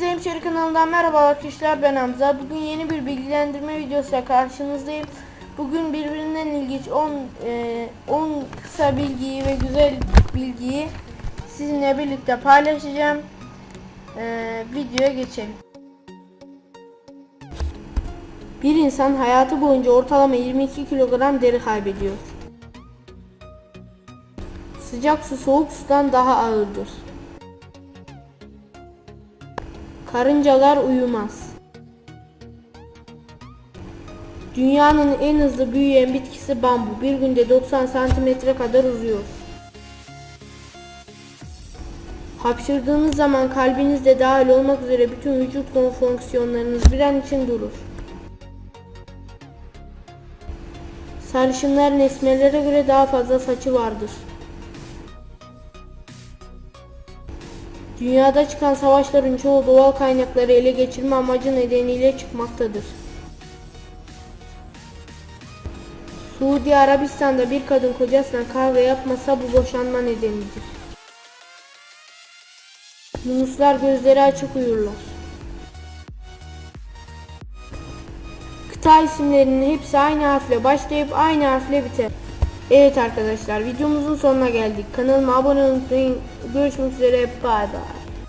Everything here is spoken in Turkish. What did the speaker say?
Hepinize Hemşeri kanalından merhaba arkadaşlar ben Hamza. Bugün yeni bir bilgilendirme videosuyla karşınızdayım. Bugün birbirinden ilginç 10 e, 10 kısa bilgiyi ve güzel bilgiyi sizinle birlikte paylaşacağım. E, videoya geçelim. Bir insan hayatı boyunca ortalama 22 kilogram deri kaybediyor. Sıcak su soğuk sudan daha ağırdır. Karıncalar uyumaz. Dünyanın en hızlı büyüyen bitkisi bambu. Bir günde 90 santimetre kadar uzuyor. Hapşırdığınız zaman kalbiniz de dahil olmak üzere bütün vücut fonksiyonlarınız bir an için durur. Sarışınların esmerlere göre daha fazla saçı vardır. Dünyada çıkan savaşların çoğu doğal kaynakları ele geçirme amacı nedeniyle çıkmaktadır. Suudi Arabistan'da bir kadın kocasına kahve yapmasa bu boşanma nedenidir. Yunuslar gözleri açık uyurlar. Kıta isimlerinin hepsi aynı harfle başlayıp aynı harfle biter. Evet arkadaşlar videomuzun sonuna geldik. Kanalıma abone olmayı unutmayın. Görüşmek üzere. Bay bay.